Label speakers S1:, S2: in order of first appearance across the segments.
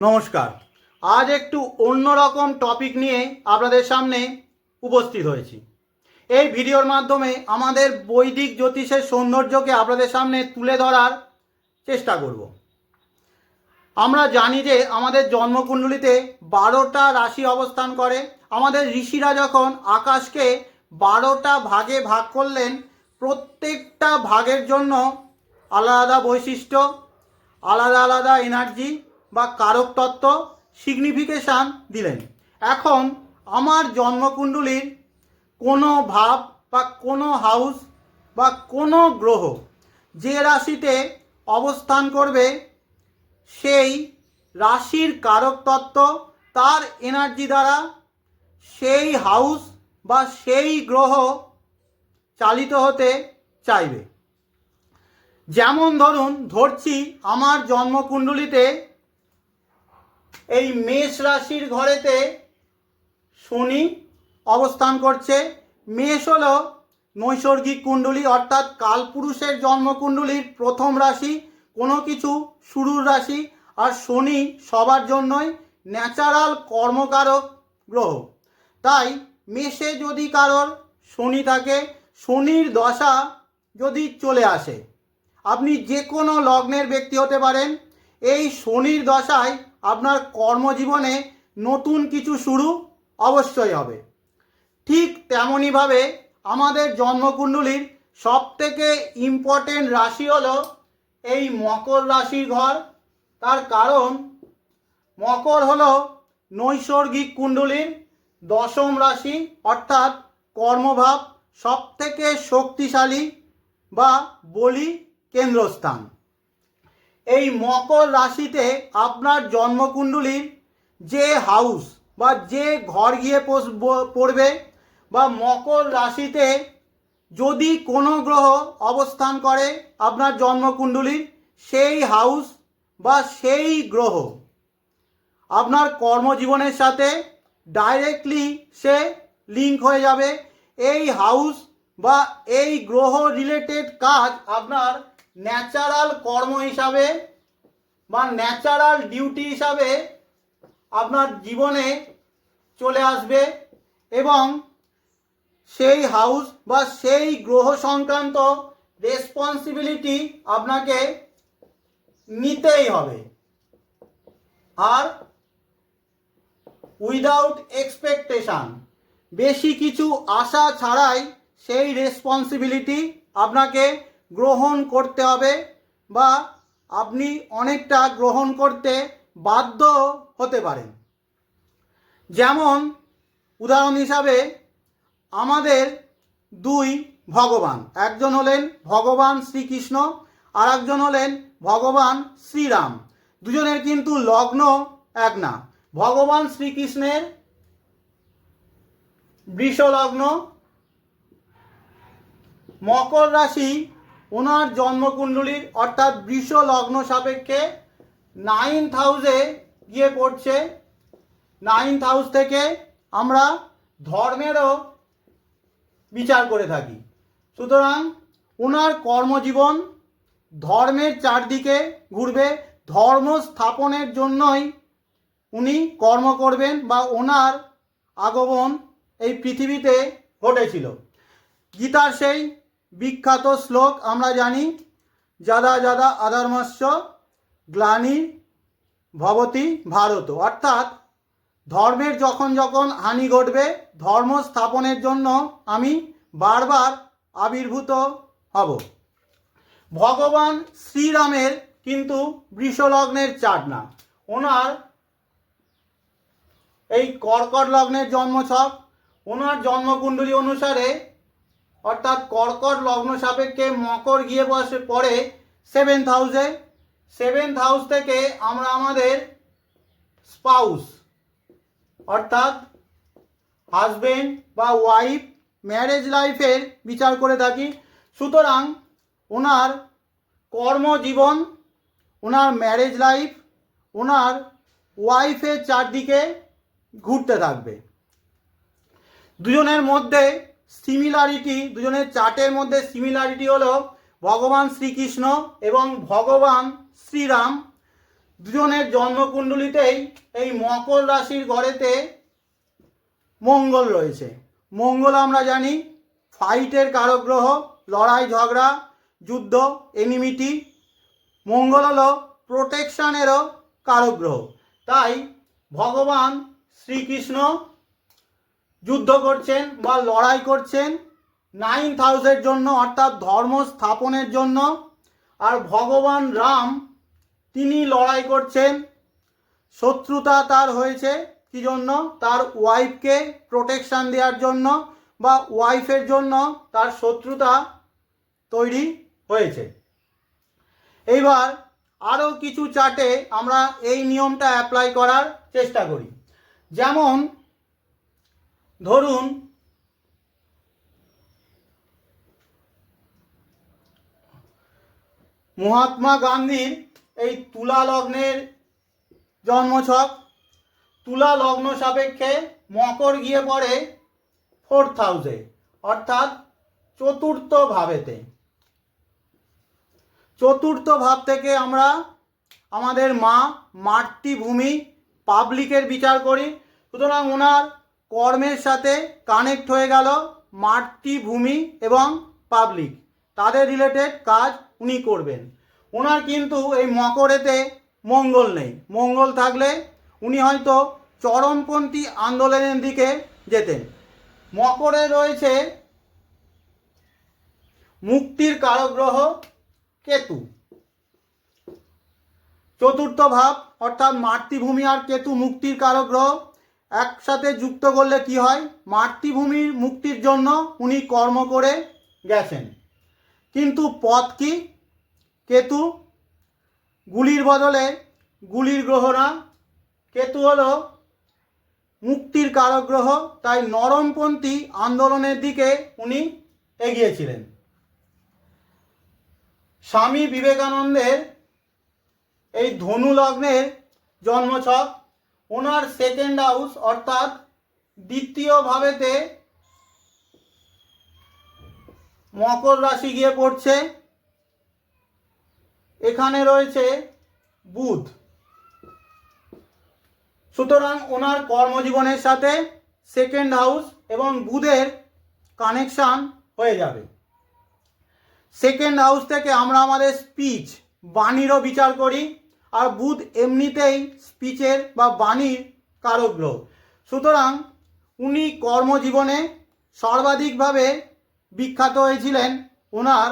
S1: নমস্কার। আজ একটু অন্যরকম টপিক নিয়ে আপনাদের সামনে উপস্থিত হয়েছি। এই ভিডিওর মাধ্যমে আমাদের বৈদিক জ্যোতিষের সৌন্দর্যকে আপনাদের সামনে তুলে ধরার চেষ্টা করব। আমরা জানি যে আমাদের জন্মকুণ্ডলিতে বারোটা রাশি অবস্থান করে। আমাদের ঋষিরা যখন আকাশকে বারোটা ভাগে ভাগ করলেন, প্রত্যেকটা ভাগের জন্য আলাদা বৈশিষ্ট্য, আলাদা আলাদা এনার্জি বা কারক তত্ত্ব সিগনিফিকেশান দিলেন। এখন আমার জন্মকুণ্ডলীর কোনো ভাব বা কোনো হাউস বা কোনো গ্রহ যে রাশিতে অবস্থান করবে, সেই রাশির কারক তত্ত্ব তার এনার্জি দ্বারা সেই হাউস বা সেই গ্রহ চালিত হতে চাইবে। যেমন ধরুন, ধরছি আমার জন্মকুণ্ডলিতে এই মেষ রাশির ঘরেতে শনি অবস্থান করছে। মেষ হলো নৈসর্গিক কুণ্ডলী, অর্থাৎ কালপুরুষের জন্মকুণ্ডলীর প্রথম রাশি, কোনো কিছু শুরুর রাশি, আর শনি সবার জন্যই ন্যাচারাল কর্মকারক গ্রহ। তাই মেষে যদি কারোর শনি থাকে, শনির দশা যদি চলে আসে, আপনি যে কোনো লগ্নের ব্যক্তি হতে পারেন এই শনির দশায় আপনার কর্মজীবনে নতুন কিছু শুরু অবশ্যই হবে। ঠিক তেমনইভাবে আমাদের জন্মকুণ্ডলীর সবথেকে ইম্পর্টেন্ট রাশি হলো এই মকর রাশির ঘর। তার কারণ, মকর হলো নৈসর্গিক কুণ্ডলীর দশম রাশি, অর্থাৎ কর্মভাব সবথেকে শক্তিশালী বা বলি কেন্দ্রস্থান। এই মকর রাশিতে আপনার জন্মকুণ্ডলীর যে হাউস বা যে ঘর গিয়ে পড়বে বা মকর রাশিতে যদি কোনো গ্রহ অবস্থান করে আপনার জন্মকুণ্ডলীর সেই হাউস বা সেই গ্রহ আপনার কর্মজীবনের সাথে ডাইরেক্টলি সে লিঙ্ক হয়ে যাবে। এই হাউস বা এই গ্রহ রিলেটেড কাজ আপনার ন্যাচারাল কর্ম হিসাবে বা ন্যাচারাল ডিউটি হিসাবে আপনার জীবনে চলে আসবে এবং সেই হাউস বা সেই গ্রহ সংক্রান্ত রেসপন্সিবিলিটি আপনাকে নিতেই হবে। আর উইদাউট এক্সপেকটেশন, বেশি কিছু আশা ছাড়াই সেই রেসপন্সিবিলিটি আপনাকে গ্রহণ করতে হবে বা আপনি অনেকটা গ্রহণ করতে বাধ্য হতে পারেন। যেমন, উদাহরণ হিসাবে আমাদের দুই ভগবান, একজন হলেন ভগবান শ্রীকৃষ্ণ আর একজন হলেন ভগবান শ্রীরাম। দুজনের কিন্তু লগ্ন এক না। ভগবান শ্রীকৃষ্ণের বৃষ লগ্ন মকর রাশি ওনার জন্মকুণ্ডলীর অর্থাৎ বৃষ লগ্ন সাপেক্ষে নাইন্থ হাউসে গিয়ে পড়ছে। নাইন্থ হাউস থেকে আমরা ধর্মেরও বিচার করে থাকি। সুতরাং ওনার কর্মজীবন ধর্মের চারদিকে ঘুরবে। ধর্ম স্থাপনের জন্যই উনি কর্ম করবেন বা ওনার আগমন এই পৃথিবীতে ঘটেছিল। গীতার সেই বিখ্যাত শ্লোক আমরা জানি যাদা যাদা আধর্মস্য গ্লানি ভবতি ভারত। অর্থাৎ ধর্মের যখন যখন হানি ঘটবে, ধর্ম স্থাপনের জন্য আমি বারবার আবির্ভূত হব। ভগবান শ্রীরামের কিন্তু বৃষলগ্নের চাট না ওনার এই কর্কট লগ্নের জন্মছক, ওনার জন্মকুণ্ডলী অনুসারে অর্থাৎ কর্কট লগ্ন সাপেক্ষে মকর গিয়ে বসে পড়ে সেভেন্থ হাউসে সেভেন্থ হাউস থেকে আমরা আমাদের স্পাউস অর্থাৎ হাজবেন্ড বা ওয়াইফ ম্যারেজ লাইফের বিচার করে থাকি। সুতরাং ওনার কর্মজীবন, ওনার ম্যারেজ লাইফ ওনার ওয়াইফের চারদিকে ঘুরতে থাকবে। দুজনের মধ্যে সিমিলারিটি দুজনের চার্টের মধ্যে সিমিলারিটি হলো ভগবান শ্রীকৃষ্ণ এবং ভগবান শ্রীরাম। দুজনের জন্মকুণ্ডলিতেই এই মকর রাশির ঘরেতে মঙ্গল রয়েছে। মঙ্গল আমরা জানি ফাইটের কারক গ্রহ লড়াই, ঝগড়া, যুদ্ধ এনিমিটি মঙ্গল হলো প্রোটেকশানেরও কারক গ্রহ তাই ভগবান শ্রীকৃষ্ণ যুদ্ধ করছেন বা লড়াই করছেন, নাইন হাউসের জন্য অর্থাৎ ধর্ম স্থাপনের জন্য, আর ভগবান রাম তিনি লড়াই করছেন। শত্রুতা তার হয়েছে কি জন্য? তার ওয়াইফকে প্রোটেকশান দেওয়ার জন্য বা ওয়াইফের জন্য তার শত্রুতা তৈরি হয়েছে। এইবার আরও কিছু চার্টে আমরা এই নিয়মটা অ্যাপ্লাই করার চেষ্টা করি। যেমন ধরুন, মহাত্মা গান্ধীর এই তুলা লগ্নের জন্মছক, তুলা লগ্ন সাপেক্ষে মকর গিয়ে পড়ে ফোর্থ হাউসে, অর্থাৎ চতুর্থ ভাবেতে। চতুর্থ ভাব থেকে আমরা আমাদের মা মাতৃভূমি পাবলিকের বিচার করি, সুতরাং ওনার কর্মের সাথে কানেক্ট হয়ে গেল মাতৃভূমি এবং পাবলিক তাদের রিলেটেড কাজ উনি করবেন। ওনার কিন্তু এই মকরেতে মঙ্গল নেই। মঙ্গল থাকলে উনি হয়তো চরমপন্থী আন্দোলনের দিকে যেতেন। মকরে রয়েছে মুক্তির কারগ্রহ কেতু। চতুর্থ ভাব অর্থাৎ মাতৃভূমি আর কেতু মুক্তির কারক গ্রহ একসাথে যুক্ত করলে কি হয়? মাতৃভূমির মুক্তির জন্য উনি কর্ম করে গেছেন। কিন্তু পথ কি? কেতু, গুলির বদলে গুলির গ্রহ না। কেতু হলো মুক্তির কারক গ্রহ, তাই নরমপন্থী আন্দোলনের দিকে উনি এগিয়েছিলেন। স্বামী বিবেকানন্দের এই ধনু লগ্নের জন্মছক ওনার সেকেন্ড হাউস অর্থাৎ দ্বিতীয় ভাবেতে মকর রাশি গিয়ে পড়ছে। এখানে রয়েছে বুধ। সুতরাং ওনার কর্মজীবনের সাথে সেকেন্ড হাউস এবং বুধের কানেকশান হয়ে যাবে। সেকেন্ড হাউস থেকে আমরা আমাদের স্পিচ বাণীরও বিচার করি। আর বুধ এমনিতেই স্পিচের বা বাণীর কারক সুতরাং উনি কর্মজীবনে সর্বাধিকভাবে বিখ্যাত হয়েছিলেন ওনার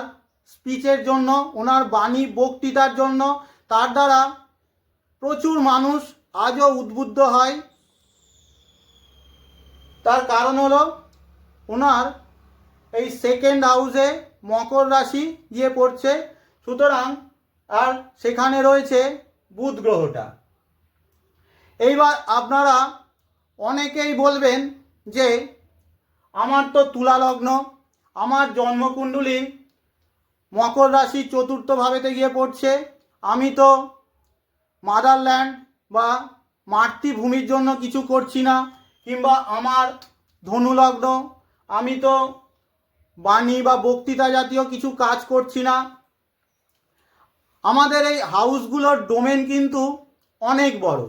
S1: স্পিচের জন্য, ওনার বাণী বক্তৃতার জন্য। তার দ্বারা প্রচুর মানুষ আজও উদ্বুদ্ধ হয়। তার কারণ হলো ওনার এই সেকেন্ড হাউসে মকর রাশি গিয়ে পড়ছে। সুতরাং আর সেখানে রয়েছে বুধ গ্রহটা। এইবার আপনারা অনেকেই বলবেন যে, আমার তো তুলা লগ্ন, আমার জন্মকুণ্ডলী মকর রাশি চতুর্থ ভাবেতে গিয়ে পড়ছে, আমি তো মাদারল্যান্ড বা মাতৃভূমির জন্য কিছু করছি না, কিংবা আমার ধনুলগ্ন, আমি তো বাণী বা বক্তৃতা জাতীয় কিছু কাজ করছি না আমাদের এই হাউসগুলোর ডোমেন কিন্তু অনেক বড়।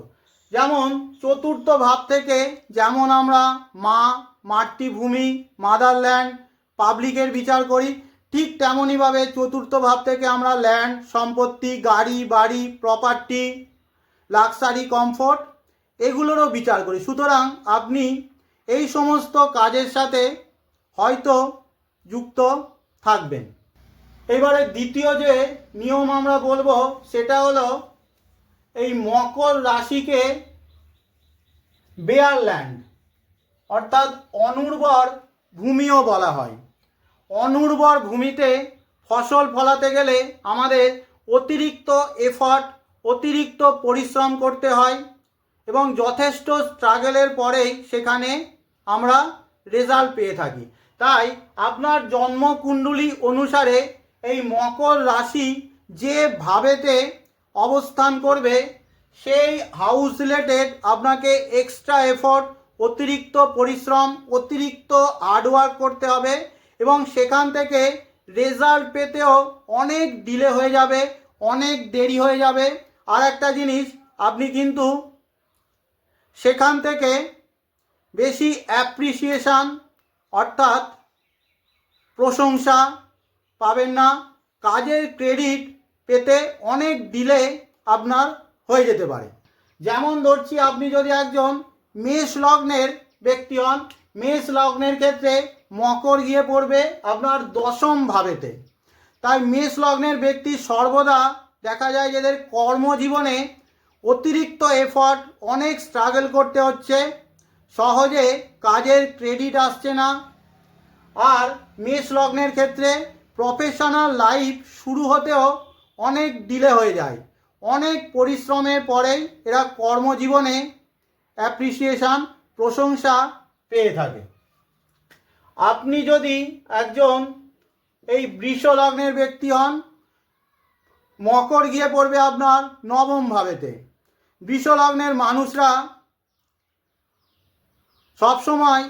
S1: যেমন চতুর্থ ভাব থেকে যেমন আমরা মা, মাতৃভূমি, মাদারল্যান্ড, পাবলিকের বিচার করি, ঠিক তেমনইভাবে চতুর্থ ভাব থেকে আমরা ল্যান্ড সম্পত্তি, গাড়ি, বাড়ি প্রপার্টি লাক্সারি কমফোর্ট এগুলোরও বিচার করি। সুতরাং আপনি এই সমস্ত কাজের সাথে হয়তো যুক্ত থাকবেন। এবারে দ্বিতীয় যে নিয়ম আমরা বলব, সেটা হলো এই মকর রাশিকে বেয়ারল্যান্ড অর্থাৎ অনুর্বর ভূমিও বলা হয়। অনুর্বর ভূমিতে ফসল ফলাতে গেলে আমাদের অতিরিক্ত এফর্ট অতিরিক্ত পরিশ্রম করতে হয় এবং যথেষ্ট স্ট্রাগলের পরেই সেখানে আমরা রেজাল্ট পেয়ে থাকি। তাই আপনার জন্মকুণ্ডলী অনুসারে এই মকর রাশি যে ভাবেতে অবস্থান করবে, সেই হাউস রিলেটেড আপনাকে এক্সট্রা এফর্ট অতিরিক্ত পরিশ্রম, অতিরিক্ত হার্ডওয়ার্ক করতে হবে এবং সেখান থেকে রেজাল্ট পেতেও অনেক ডিলে হয়ে যাবে, অনেক দেরি হয়ে যাবে। আর একটা জিনিস, আপনি কিন্তু সেখান থেকে বেশি অ্যাপ্রিসিয়েশান অর্থাৎ প্রশংসা পাবেন না। কাজের ক্রেডিট পেতে অনেক ডিলে আপনার হয়ে যেতে পারে। যেমন ধরছি আপনি যদি একজন মেষ লগ্নের ব্যক্তি হন, মেষ লগ্নের ক্ষেত্রে মকর গিয়ে পড়বে আপনার দশম ভাবেতে। তাই মেষ লগ্নের ব্যক্তি সর্বদা দেখা যায় যে এদের কর্মজীবনে অতিরিক্ত এফর্ট অনেক স্ট্রাগল করতে হচ্ছে। সহজে কাজের ক্রেডিট আসছে না। আর মেষ লগ্নের ক্ষেত্রে প্রফেশনাল লাইফ শুরু হতেও অনেক ডিলে হয়ে যায়। অনেক পরিশ্রমের পরেই এরা কর্মজীবনে অ্যাপ্রিসিয়েশান প্রশংসা পেয়ে থাকে। আপনি যদি একজন এই বৃষ লগ্নের ব্যক্তি হন, মকর গিয়ে পড়বে আপনার নবম ভাবেতে। বৃষ লগ্নের মানুষরা সবসময়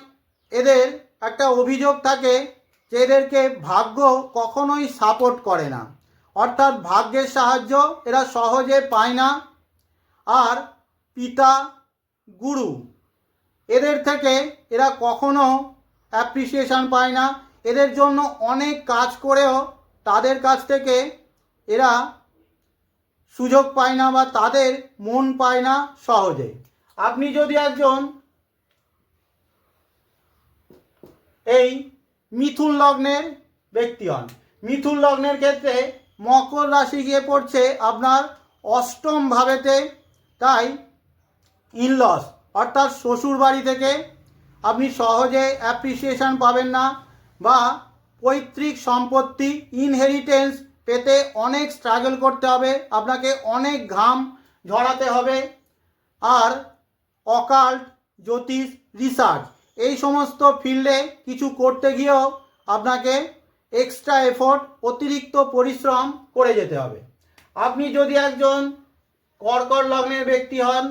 S1: এদের একটা অভিযোগ থাকে যে এদেরকে ভাগ্য কখনোই সাপোর্ট করে না। অর্থাৎ ভাগ্যের সাহায্য এরা সহজে পায় না। আর পিতা, গুরু, এদের থেকে এরা কখনো অ্যাপ্রিসিয়েশন পায় না। এদের জন্য অনেক কাজ করেও তাদের কাছ থেকে এরা সুযোগ পায় না বা তাদের মন পায় না সহজে। আপনি যদি একজন এই মিথুন লগ্নের ব্যক্তি হন। মিথুন লগ্নের ক্ষেত্রে মকর রাশি গিয়ে পড়ছে আপনার অষ্টম ভাবেতে, তাই ইনলস অর্থাৎ শ্বশুর বাড়ি থেকে আপনি সহজে অ্যাপ্রিসিয়েশন পাবেন না বা পৈতৃক সম্পত্তি ইনহেরিটেন্স পেতে অনেক স্ট্রাগল করতে হবে, আপনাকে অনেক ঘাম ঝরাতে হবে। আর অকাল্ট জ্যোতিষ রিসার্চ এই সমস্ত ফিল্ডে কিছু করতে গিয়েও আপনাকে এক্সট্রা এফোর্ট অতিরিক্ত পরিশ্রম করে যেতে হবে। আপনি যদি একজন কর্কট লগ্নের ব্যক্তি হন,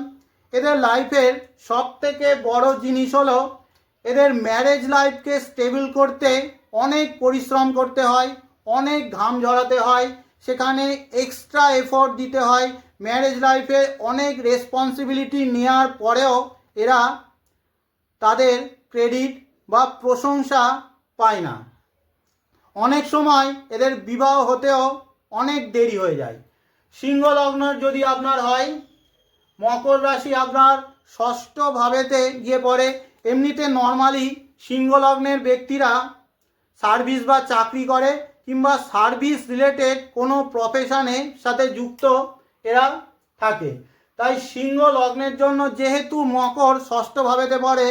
S1: এদের লাইফের সব থেকে বড় জিনিস হলো এদের ম্যারেজ লাইফকে স্টেবল করতে অনেক পরিশ্রম করতে হয়, অনেক ঘাম ঝরাতে হয়, সেখানে এক্সট্রা এফোর্ট দিতে হয়। ম্যারেজ লাইফে অনেক রেসপন্সিবিলিটি নেওয়ার পরেও এরা তাদের ক্রেডিট বা প্রশংসা পায় না। অনেক সময় এদের বিবাহ হতেও অনেক দেরি হয়ে যায়। সিংহ লগ্ন যদি আপনার হয়, মকর রাশি আপনার ষষ্ঠ ভাবেতে গিয়ে পড়ে। এমনিতে নর্মালি সিংহ লগ্নের ব্যক্তিরা সার্ভিস বা চাকরি করে কিংবা সার্ভিস রিলেটেড কোনো প্রফেশনের সাথে যুক্ত এরা থাকে। তাই সিংহ লগ্নের জন্য যেহেতু মকর ষষ্ঠ ভাবেতে পড়ে,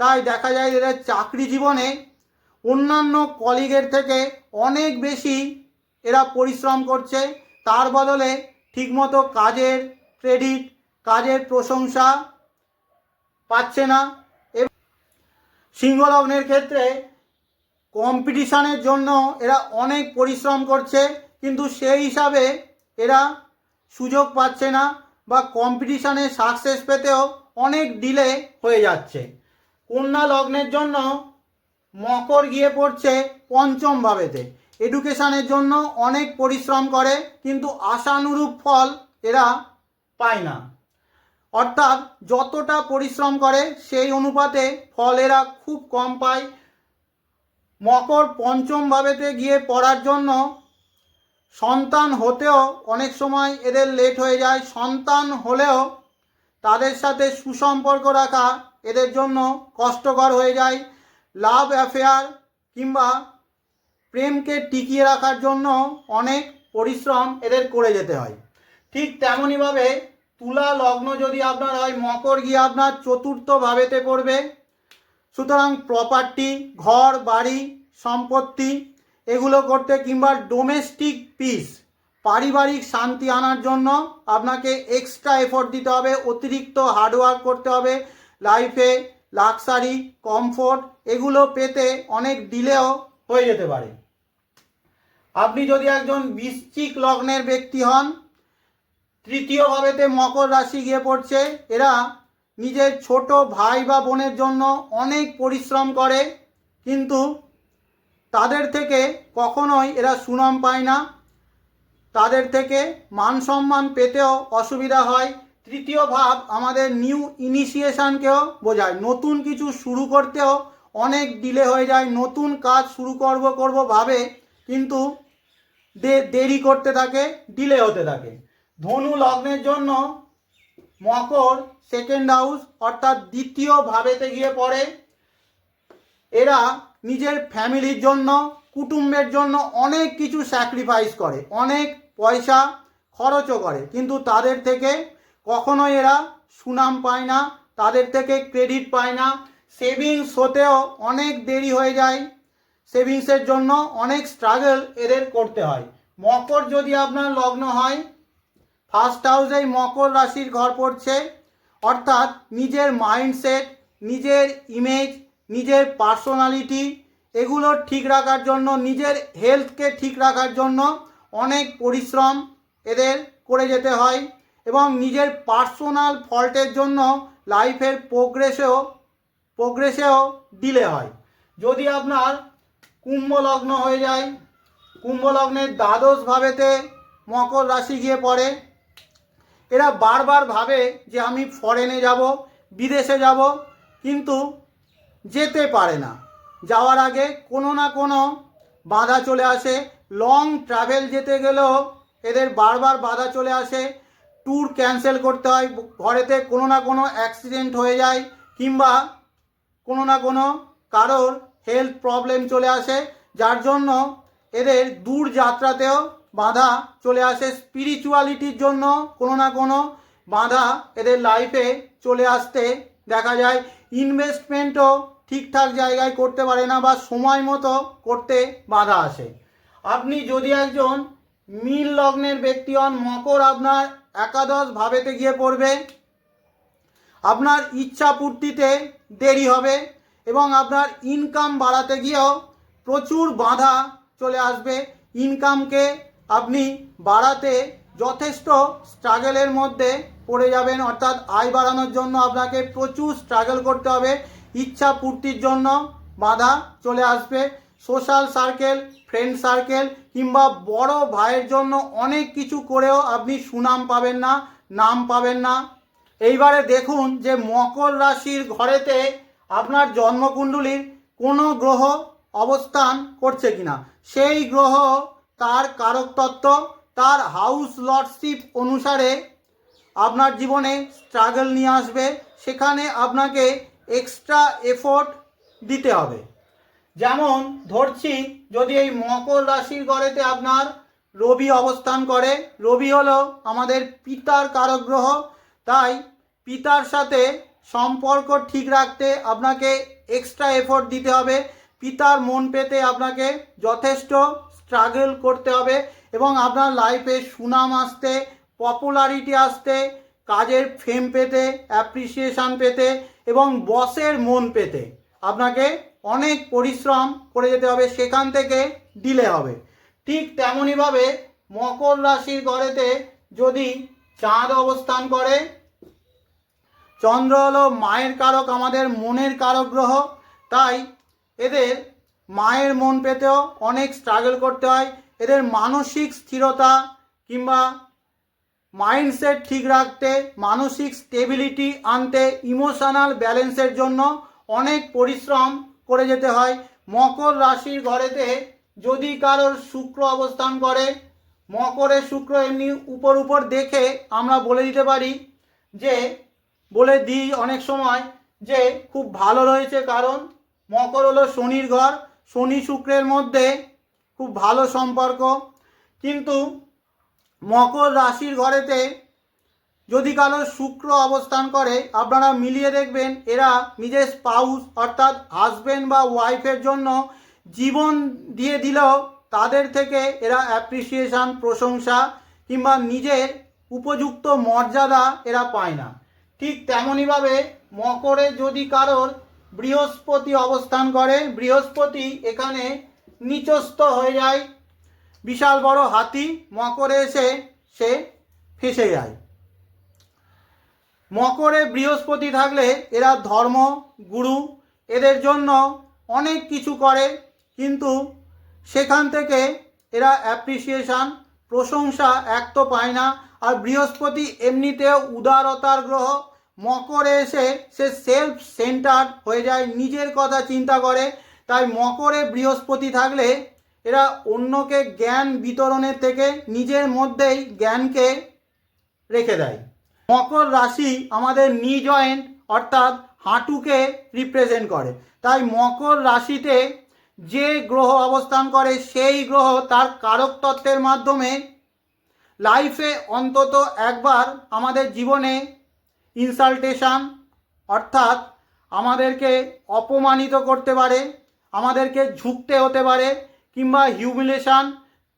S1: তাই দেখা যায় এদের চাকরি জীবনে অন্যান্য কলিগের থেকে অনেক বেশি এরা পরিশ্রম করছে। তার বদলে ঠিকমতো কাজের ক্রেডিট কাজের প্রশংসা পাচ্ছে না। এবং সিংহলগ্নের ক্ষেত্রে কম্পিটিশানের জন্য এরা অনেক পরিশ্রম করছে, কিন্তু সেই হিসাবে এরা সুযোগ পাচ্ছে না। বা কম্পিটিশানে সাকসেস পেতেও অনেক ডিলে হয়ে যাচ্ছে। কন্যা লগ্নের জন্য মকর গিয়ে পড়ছে পঞ্চম ভাবেতে। এডুকেশনের জন্য অনেক পরিশ্রম করে, কিন্তু আশানুরূপ ফল এরা পায় না। অর্থাৎ যতটা পরিশ্রম করে, সেই অনুপাতে ফল এরা খুব কম পায়। মকর পঞ্চম ভাবেতে গিয়ে পড়ার জন্য সন্তান হতেও অনেক সময় এদের লেট হয়ে যায়। সন্তান হলেও তাদের সাথে সুসম্পর্ক রাখা এদের জন্য কষ্টকর হয়ে যায়। লাভ অ্যাফেয়ার কিংবা প্রেমকে টিকিয়ে রাখার জন্য অনেক পরিশ্রম এদের করে যেতে হয়। ঠিক তেমনইভাবে তুলা লগ্ন যদি আপনার হয়, মকর গিয়ে আপনার চতুর্থ ভাবেতে পড়বে। সুতরাং প্রপার্টি ঘর, বাড়ি, সম্পত্তি এগুলো করতে কিংবা ডোমেস্টিক পিস পারিবারিক শান্তি আনার জন্য আপনাকে এক্সট্রা এফোর্ট দিতে হবে, অতিরিক্ত হার্ডওয়ার্ক করতে হবে লাইফে লাক্সারি কমফোর্ট এগুলো পেতে অনেক ডিলেও হয়ে যেতে পারে। আপনি যদি একজন বৃশ্চিক লগ্নের ব্যক্তি হন তৃতীয় ভাবেতে মকর রাশি গিয়ে পড়ছে, এরা নিজের ছোট ভাই বা বোনের জন্য অনেক পরিশ্রম করে, কিন্তু তাদের থেকে কখনোই এরা সুনাম পায় না। তাদের থেকে মান সম্মান পেতেও অসুবিধা হয়। তৃতীয় ভাব আমাদের নিউ ইনিশিয়েশনকেও বোঝায়। নতুন কিছু শুরু করতেও অনেক ডিলে হয়ে যায়। নতুন কাজ শুরু করব করব ভাবে কিন্তু দেরি করতে থাকে ডিলে হতে থাকে। ধনু লগ্নের জন্য মকর সেকেন্ড হাউস অর্থাৎ দ্বিতীয় ভাবেতে গিয়ে পড়ে। এরা নিজের ফ্যামিলির জন্য, কুটুম্বের জন্য অনেক কিছু স্যাক্রিফাইস করে, অনেক পয়সা খরচও করে। কিন্তু তাদের থেকে কখনো এরা সুনাম পায় না, তাদের থেকে ক্রেডিট পায় না। সেভিংস হতেও অনেক দেরি হয়ে যায়। সেভিংসের জন্য অনেক স্ট্রাগল এদের করতে হয়। মকর যদি আপনার লগ্ন হয় ফার্স্ট হাউসেই মকর রাশির ঘর পড়ছে। অর্থাৎ নিজের মাইন্ডসেট নিজের ইমেজ নিজের পার্সোনালিটি, এগুলো ঠিক রাখার জন্য, নিজের হেলথকে ঠিক রাখার জন্য অনেক পরিশ্রম এদের করে যেতে হয় এবং নিজের পার্সোনাল ফল্টের জন্য লাইফের প্রোগ্রেসেও প্রোগ্রেসেও ডিলে হয়। যদি আপনার কুম্ভ লগ্ন হয়ে যায় কুম্ভ লগ্নের দ্বাদশ মকর রাশি গিয়ে পড়ে, এরা বারবার ভাবে যে আমি ফরেনে যাব, বিদেশে যাব, কিন্তু যেতে পারে না। যাওয়ার আগে কোনো না কোনো বাধা চলে আসে। লং ট্রাভেল যেতে গেলেও এদের বারবার বাধা চলে আসে। ট্যুর ক্যান্সেল করতে হয়। ঘরেতে কোনো না কোনো অ্যাক্সিডেন্ট হয়ে যায় কিংবা কোনো না কোনো কারোর হেলথ প্রবলেম চলে আসে। যার জন্য এদের দূর যাত্রাতেও বাধা চলে আসে। স্পিরিচুয়ালিটির জন্য কোনো না কোনো বাধা এদের লাইফে চলে আসতে দেখা যায়। ইনভেস্টমেন্টও ঠিকঠাক জায়গায় করতে পারে না বা সময় মতো করতে বাধা আসে। আপনি যদি একজন মিল লগ্নের ব্যক্তি হন, মকর আপনার একাদশ ভাবেতে গিয়ে পড়বে। আপনার ইচ্ছা পূর্তিতে দেরি হবে এবং আপনার ইনকাম বাড়াতে গিয়েও প্রচুর বাধা চলে আসবে। ইনকামকে আপনি বাড়াতে যথেষ্ট স্ট্রাগলের মধ্যে পড়ে যাবেন, অর্থাৎ আয় বাড়ানোর জন্য আপনাকে প্রচুর স্ট্রাগল করতে হবে। ইচ্ছা পূর্তির জন্য বাধা চলে আসবে। সোশ্যাল সার্কেল, ফ্রেন্ড সার্কেল কিংবা বড় ভাইয়ের জন্য অনেক কিছু করেও আপনি সুনাম পাবেন না, নাম পাবেন না। এইবারে দেখুন যে মকর রাশির ঘরেতে আপনার জন্মকুণ্ডলীর কোনো গ্রহ অবস্থান করছে কিনা। সেই গ্রহ তার কারক তত্ত্ব, তার হাউস লর্ডশিপ অনুসারে আপনার জীবনে স্ট্রাগল নিয়ে আসবে। সেখানে আপনাকে এক্সট্রা এফোর্ট দিতে হবে। যেমন ধরছি, যদি এই মকর রাশির ঘরেতে আপনার রবি অবস্থান করে, রবি হলো আমাদের পিতার কারক গ্রহ তাই পিতার সাথে সম্পর্ক ঠিক রাখতে আপনাকে এক্সট্রা এফোর্ট দিতে হবে। পিতার মন পেতে আপনাকে যথেষ্ট স্ট্রাগল করতে হবে এবং আপনার লাইফে সুনাম আসতে পপুলারিটি আসতে, কাজের ফেম পেতে অ্যাপ্রিসিয়েশন পেতে এবং বসের মন পেতে। আপনাকে অনেক পরিশ্রম করে যেতে হবে, সেখান থেকে ডিলে হবে। ঠিক তেমনইভাবে মকর রাশির ঘরেতে যদি চাঁদ অবস্থান করে, চন্দ্র হলো মায়ের কারক, আমাদের মনের কারক গ্রহ। তাই এদের মায়ের মন পেতেও অনেক স্ট্রাগল করতে হয়। এদের মানসিক স্থিরতা কিংবা মাইন্ডসেট ঠিক রাখতে, মানসিক স্টেবিলিটি আনতে, ইমোশনাল ব্যালেন্সের জন্য অনেক পরিশ্রম করে যেতে হয়। মকর রাশির ঘরেতে যদি কারোর শুক্র অবস্থান করে মকরের শুক্র এমনি উপর উপর দেখে আমরা বলে দিতে পারি যে, বলে দিই অনেক সময় যে, খুব ভালো রয়েছে কারণ মকর হলো শনির ঘর। শনি শুক্রের মধ্যে খুব ভালো সম্পর্ক। কিন্তু মকর রাশির ঘরেতে যদি কারও শুক্র অবস্থান করে, আপনারা মিলিয়ে দেখবেন এরা নিজের স্পাউস অর্থাৎ হাজবেন্ড বা ওয়াইফের জন্য জীবন দিয়ে দিলেও তাদের থেকে এরা অ্যাপ্রিসিয়েশন প্রশংসা কিংবা নিজের উপযুক্ত মর্যাদা এরা পায় না। ঠিক তেমনইভাবে মকরে যদি কারোর বৃহস্পতি অবস্থান করে, বৃহস্পতি এখানে নিচস্থ হয়ে যায়। বিশাল বড় হাতি মকরে এসে সে ফেসে যায়। মকরে বৃহস্পতি থাকলে এরা ধর্ম, গুরু, এদের জন্য অনেক কিছু করে, কিন্তু সেখান থেকে এরা অ্যাপ্রিসিয়েশন প্রশংসা এক তো পায় না। আর বৃহস্পতি এমনিতেও উদারতার গ্রহ। মকরে এসে সে সেলফ সেন্টার হয়ে যায়, নিজের কথা চিন্তা করে। তাই মকরে বৃহস্পতি থাকলে এরা অন্যকে জ্ঞান বিতরণের থেকে নিজের মধ্যেই জ্ঞানকে রেখে দেয়। মকর রাশি আমাদের নি জয়েন্ট অর্থাৎ হাঁটুকে রিপ্রেজেন্ট করে। তাই মকর রাশিতে যে গ্রহ অবস্থান করে, সেই গ্রহ তার কারক তত্ত্বের মাধ্যমে লাইফে অন্তত একবার আমাদের জীবনে ইনসাল্টেশন অর্থাৎ আমাদেরকে অপমানিত করতে পারে, আমাদেরকে ঝুঁকতে হতে পারে কিংবা হিউমিলেশান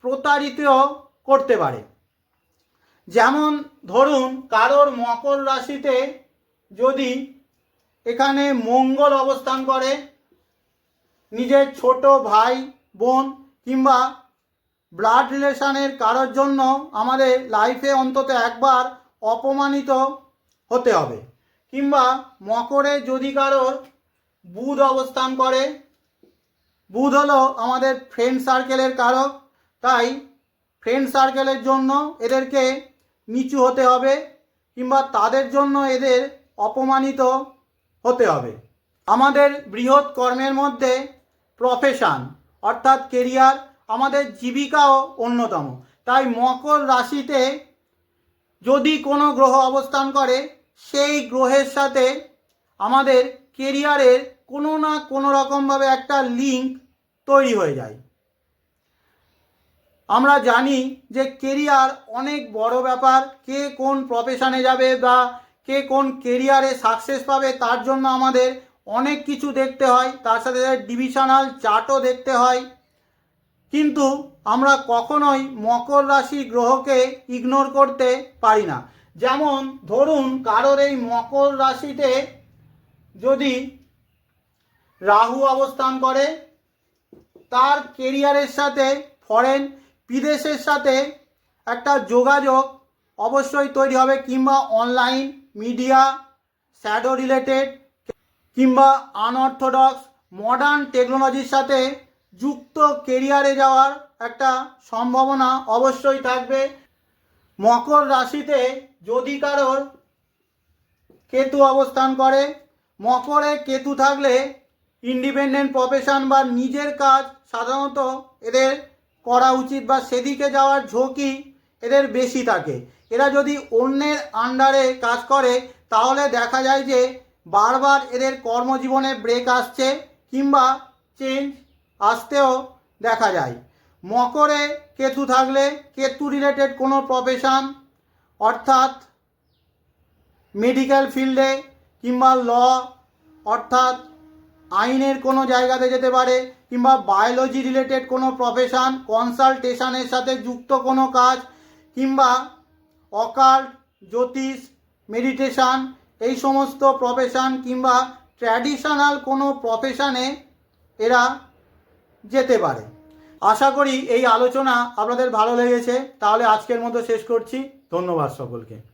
S1: প্রতারিত করতে পারে। যেমন ধরুন, কারোর মকর রাশিতে যদি এখানে মঙ্গল অবস্থান করে, নিজের ছোট ভাই, বোন কিংবা ব্লাড রিলেশনের কারোর জন্য আমাদের লাইফে অন্তত একবার অপমানিত হতে হবে। কিংবা মকরে যদি কারোর বুধ অবস্থান করে বুধ হলো আমাদের ফ্রেন্ড সার্কেলের কারক, তাই ফ্রেন্ড সার্কেলের জন্য এদেরকে নিচু হতে হবে কিংবা তাদের জন্য এদের অপমানিত হতে হবে। আমাদের বৃহৎ কর্মের মধ্যে প্রফেশন অর্থাৎ কেরিয়ার আমাদের জীবিকাও অন্যতম। তাই মকর রাশিতে যদি কোনো গ্রহ অবস্থান করে, সেই গ্রহের সাথে আমাদের কেরিয়ারের কোনো না কোনো রকমভাবে একটা লিঙ্ক তৈরি হয়ে যায়। আমরা জানি যে কেরিয়ার অনেক বড় ব্যাপার, কে কোন প্রফেশনে যাবে বা কে কোন কেরিয়ারে সাকসেস পাবে তার জন্য আমাদের অনেক কিছু দেখতে হয়, তার সাথে ডিভিশনাল চার্টও দেখতে হয়। কিন্তু আমরা কখনোই মকর রাশি গ্রহকে ইগনোর করতে পারি না। যেমন ধরুন, কারোর এই মকর রাশিতে যদি রাহু অবস্থান করে, তার কেরিয়ারের সাথে ফরেন বিদেশের সাথে একটা যোগাযোগ অবশ্যই তৈরি হবে কিংবা অনলাইন মিডিয়া শ্যাডো রিলেটেড কিংবা আনঅর্থোডক্স মডার্ন টেকনোলজির সাথে যুক্ত কেরিয়ারে যাওয়ার একটা সম্ভাবনা অবশ্যই থাকবে। মকর রাশিতে যদি কারোর কেতু অবস্থান করে, মকরে কেতু থাকলে ইন্ডিপেন্ডেন্ট প্রফেশন বা নিজের কাজ সাধারণত এদের করা উচিত বা সেদিকে যাওয়ার ঝুঁকি এদের বেশি থাকে। এরা যদি অন্যের আন্ডারে কাজ করে, তাহলে দেখা যায় যে বারবার এদের কর্মজীবনে ব্রেক আসছে কিংবা চেঞ্জ আসতেও দেখা যায়। মকরে কেতু থাকলে কেতু রিলেটেড কোনো প্রফেশন অর্থাৎ মেডিকেল ফিল্ডে কিংবা ল অর্থাৎ আইনের কোনো জায়গাতে যেতে পারে কিংবা বায়োলজি রিলেটেড কোনো প্রফেশন কনসালটেশনের সাথে যুক্ত কোনো কাজ কিংবা অকাল্ট জ্যোতিষ মেডিটেশান এই সমস্ত প্রফেশন কিংবা ট্র্যাডিশনাল কোনো প্রফেশনে এরা যেতে পারে। আশা করি এই আলোচনা আপনাদের ভালো লেগেছে। তাহলে আজকের মতো শেষ করছি। ধন্যবাদ সকলকে।